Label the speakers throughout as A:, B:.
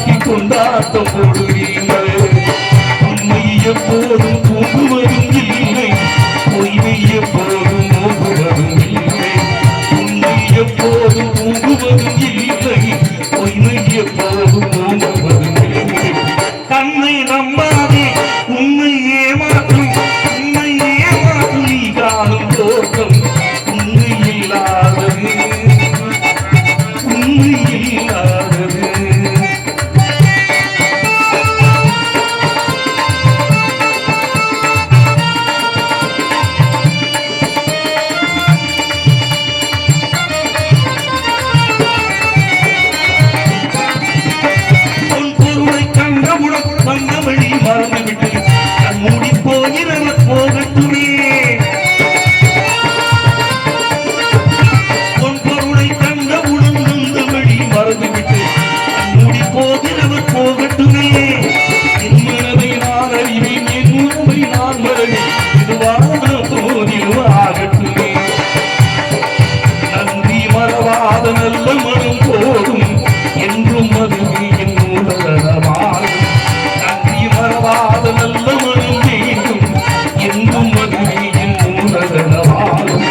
A: ஏமாற்றி கொண்டாட்டம் போடுவீங்க உண்மை எப்போதும் தூங்குவதும் இல்லை பொய்மை எப்போதும் நோக்குவதும் இல்லை உண்மை எப்போதும் தூங்குவதும் இல்லை பொய்மை எப்போதும் அறிவேன் நான் மறவேன் இதுவான போதிலும் ஆகட்டுமே நன்றி மறவாத நல்ல மனம் போதும். என்றும் அதுவே என் மூலதனமாகும். நன்றி மறவாத நல்ல மனம் வேண்டும். என்றும் அதுவே என் மூலதனமாகும்.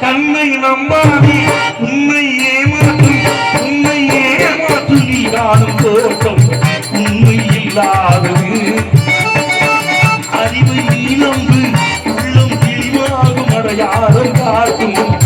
A: தன்னை நம்பாதே ஏமாற்றும் ஏமாற்றும் நீ உண்மை இல்லாதது. அறிவை நீ நம்பு உள்ளம் கிளிமாகும் அடையாளம் காட்டும்.